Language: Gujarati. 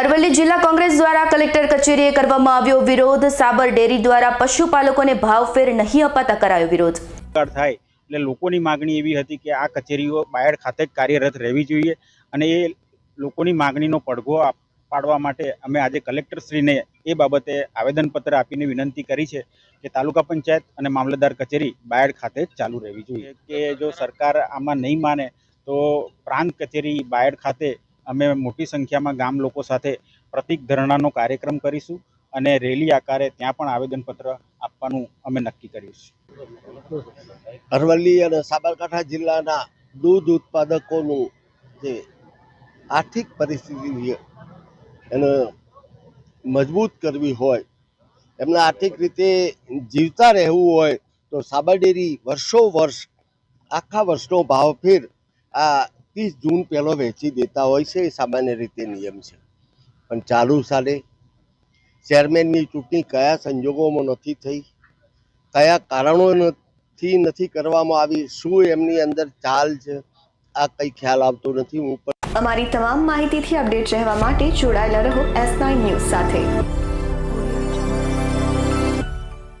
અરવલ્લી જિલ્લા કોંગ્રેસ દ્વારા કલેક્ટર કચેરીએ કરવામાં આવ્યો વિરોધ. સાબર ડેરી દ્વારા પશુપાલકોને ભાવફેર નહીં અપાતા કરાયો વિરોધ. થાય એટલે લોકોની માગણી એવી હતી કે આ કચેરીઓ બાયડ ખાતે જ કાર્યરત રહેવી જોઈએ અને એ લોકોની માગણીનો પડઘો પાડવા માટે અમે આજે કલેક્ટરશ્રીને એ બાબતે આવેદનપત્ર આપીને વિનંતી કરી છે કે તાલુકા પંચાયત અને મામલતદાર કચેરી બાયડ ખાતે ચાલુ રહેવી જોઈએ. કે જો સરકાર આમાં નહીં માને તો પ્રાંત કચેરી બાયડ ખાતે અમે મોટી સંખ્યામાં ગામ લોકો સાથે પ્રતિક ધરણાનો કાર્યક્રમ કરીશું અને રેલી આકારે ત્યાં પણ આવેદનપત્ર આપવાનું અમે નક્કી કર્યું છે અરવલ્લી અને સાબરકાંઠા જિલ્લાના દૂધ ઉત્પાદકોનું જે આર્થિક પરિસ્થિતિ એને મજબૂત કરવી હોય, એમને આર્થિક રીતે જીવતા રહેવું હોય, તો સાબર ડેરી વર્ષો વર્ષ આખા વર્ષનો ભાવ ફેર આ ત્રીસ જૂન પહેલો વેચી દેતા હોય છે, એ સામાન્ય રીતે નિયમ છે. પણ ચાલુ સાલે ચેરમેનની ચૂંટણી કયા સંજોગોમાં નથી થઈ, કયા કારણોથી નથી કરવામાં આવી, શું એમની અંદર ચાલ છે, આ કંઈ ખ્યાલ આવતો નથી. હું અમારી તમામ માહિતીથી અપડેટ રહેવા માટે જોડાયેલા રહો એસ નાઇન ન્યૂઝ સાથે.